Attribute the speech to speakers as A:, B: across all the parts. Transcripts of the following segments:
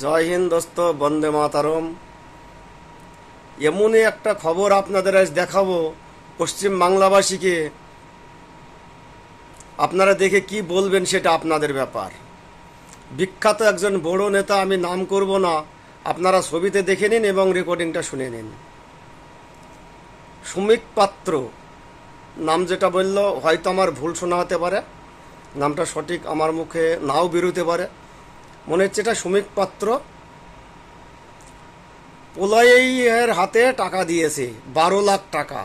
A: জয় হিন্দ দোস্ত, বন্দে মাতারম। এমনই একটা খবর আপনাদের আজ দেখাবো পশ্চিম বাংলাবাসীকে। আপনারা দেখে কি বলবেন সেটা আপনাদের ব্যাপার। বিখ্যাত একজন বড় নেতা, আমি নাম করব না, আপনারা ছবিতে দেখে নিন এবং রেকর্ডিংটা শুনে নিন। সুমিক পাত্র, নাম যেটা বলল, হয়তো আমার ভুল শোনা হতে পারে। নামটা সঠিক আমার মুখে নাও বেরোতে পারে। মনে হচ্ছে এটা সুমিক পাত্র। পোলাইয়ের হাতে টাকা দিয়েছে, বারো লাখ টাকা।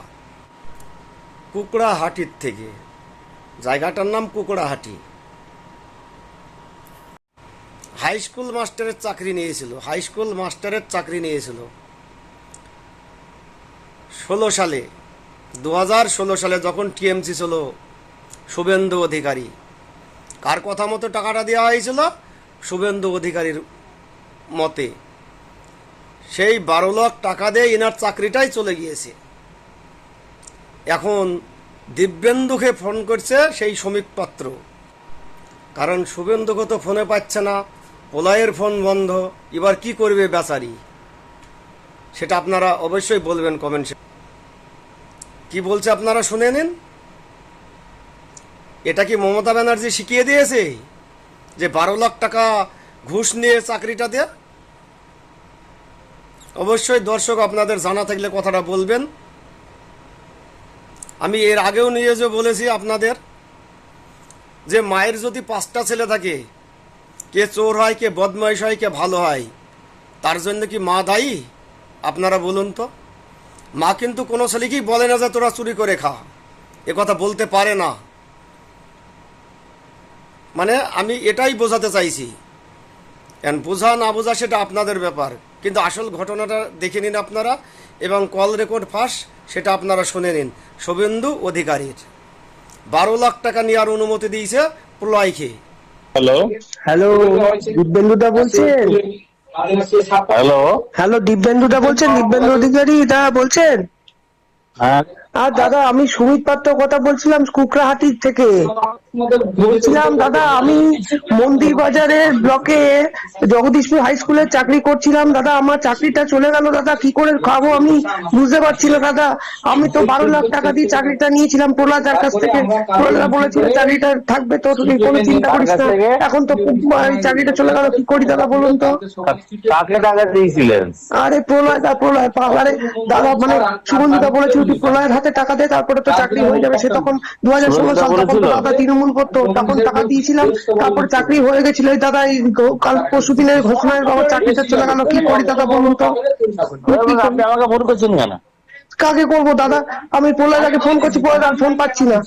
A: কুকড়াহাটির থেকে। জায়গাটার নাম কুকড়াহাটি। হাই স্কুল মাস্টারের চাকরি নিয়েছিল, হাই স্কুল মাস্টারের চাকরি নিয়েছিল। ষোলো সালে দু হাজার ষোলো সালে যখন টিএমসি ছিল, শুভেন্দু অধিকারী, কার কথা মতো টাকাটা দেওয়া হয়েছিল? শুভেন্দু অধিকারীর মতে, সেই বারো লাখ টাকা দিয়ে এনার চাকরিটাই চলে গিয়েছে। এখন দিব্যেন্দুকে ফোন করছে সেই শ্রমিক পাত্র। কারণ শুভেন্দুকে তো ফোনে পাচ্ছে না পোলাইয়ের ফোন বন্ধ, এবার কি করবে বেচারি? সেটা আপনারা অবশ্যই বলবেন কমেন্টে কি বলছে আপনারা শুনে নিন। এটা কি মমতা ব্যানার্জি শিখিয়ে দিয়েছে? যে বারো লাখ টাকা ঘুষ নিয়ে চাকরিটা দেয়া? অবশ্যই দর্শক আপনাদের জানা থাকলে কথাটা বলবেন। আমি এর আগেও নিয়ে যে বলেছি আপনাদের, যে মায়ের যদি পাঁচটা ছেলে থাকে, কে চোর হয়, কে বদমাইশ হয়, কে ভালো হয়, তার জন্য কি মা দায়ী? আপনারা বলুন তো। মা কিন্তু কোনো ছেলেকেই বলে না যে তোরা চুরি করে খা। এ কথা বলতে পারে না। মানে আমি এটাই বোঝাতে চাইছি। এখন বোঝা না বোঝা সেটা আপনাদের ব্যাপার। কিন্তু আসল ঘটনাটা দেখে নিন আপনারা এবং কল রেকর্ড ফাঁস সেটা আপনারা শুনে নিন। শুভেন্দু অধিকারীর। বারো লাখ টাকা নেওয়ার অনুমতি দিয়েছে প্রলয়কে।
B: হ্যালো।
C: হ্যালো দিব্যেন্দুদা বলছেন?
B: হ্যালো।
C: হ্যালো দিব্যেন্দুদা বলছেন? দিব্যেন্দু অধিকারী দা বলছেন?
B: হ্যাঁ।
C: আর দাদা আমি সুমিত পাত্র কথা বলছিলাম কুকরাহাটির থেকে। বলছিলাম দাদা আমি মন্দির বাজারের ব্লকে জগদীশপুর হাই স্কুলে চাকরি করছিলাম। দাদা আমার চাকরিটা চলে গেল দাদা কি করে খাব আমি বুঝতে পারছি না দাদা। আমি তো বারো লাখ টাকা দিয়ে চাকরিটা নিয়েছিলাম প্রলাদার কাছ থেকে। প্রলাদা বলেছিল চাকরিটা থাকবে তো তুমি কোনো চিন্তা করিস না। এখন তো চাকরিটা চলে গেল কি করি দাদা বলুন তো?
B: কাকে টাকা দিয়েছিলেন।
C: আরে প্রলয় দা প্রলয় পাহাড়ে দাদা মানে সুগন্ধিতা বলেছিল তুই প্রলয়ের হাতে টাকা দে তারপরে তো চাকরি হয়ে যাবে। সে তখন দু হাজার ষোলো সাল তখন তো দাদা তৃণমূল করতো তখন টাকা দিয়েছিলাম তারপর চাকরি হয়ে গেছিল এই দাদা এই কাল পরশু দিনের ঘোষণায় বাবার চাকরিটা চলে গেল কি করি দাদা বলুন তো?
B: আপনি আমাকে ফোন করছেন কেন?
C: কাকে করব দাদা? আমি প্রলয়দাকে ফোন করছি প্রলয় ফোন পাচ্ছি না।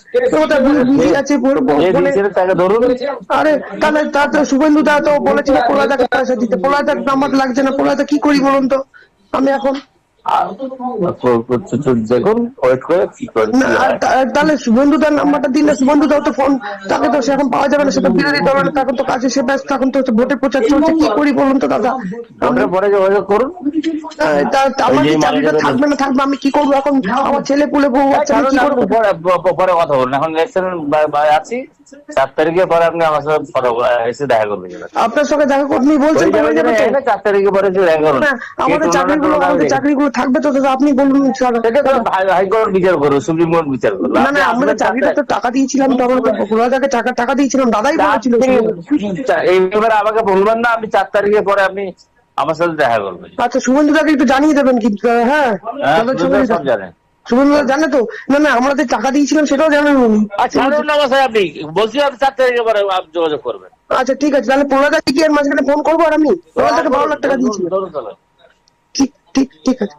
C: বিজি আছে আরে তাহলে তার তো শুভেন্দু দা তো বলেছিল প্রলয়দাকে পয়সা দিতে। প্রলয়দার নাম্বার লাগছে না প্রলয়দা কি করি বলুন তো? আমি এখন তাহলে নাম্বারটা দিলে তো ফোন তাকে তো সেরকম পাওয়া যাবে না সেটা বিরোধী দল তখন তো কাজে সে ব্যস্ত এখন তো ভোটের প্রচার চলছে কি করি বলুন তো দাদা?
B: পরে যোগাযোগ করুন।
C: আমার চাকরিটা থাকবে না থাকবে আমি কি করব এখন? আমার ছেলে পুলে বউ বাচ্চা আমি কি করব?
B: পরে পরে কথা বলুন। এখন ইলেকশন আছি। চার তারিখে পরে আপনি আমার সাথে ফটো এসে দেখা করবেন।
C: আপনার সঙ্গে দেখা আপনি বলছেন তো
B: চার তারিখে পরে এসে দেখা করুন।
C: আমাদের চাকরিগুলো আমাদের চাকরিগুলো থাকবে তো আপনি বলুন
B: হাইকোর্ট বিচার করুন সুপ্রিম কোর্ট বিচার করুন
C: না না আমাদের চাকরিটা তো টাকা দিয়েছিলাম তো আমরা টাকা টাকা দিয়েছিলাম দাদাই বলেছিল
B: এই ব্যাপারে আমাকে বলবেন না আমি চার তারিখে পরে আপনি আমার সাথে দেখা করবে।
C: আচ্ছা শুভেন্দুদাকে একটু জানিয়ে দেবেন কিন্তু হ্যাঁ।
B: হ্যাঁ, সব জানেন
C: শুভেন্দুদা জানে তো? না না আমরা যে টাকা দিয়েছিলাম সেটাও জানেন উনি।
B: আচ্ছা আপনি বলছি আপনি চার তারিখে পরে যোগাযোগ করবেন।
C: আচ্ছা ঠিক আছে তাহলে কি এর মাঝখানে ফোন করব আর আমি? প্রলয়দাকে বারো লাখ টাকা দিয়েছি
B: ধরুন।
C: ঠিক ঠিক ঠিক আছে।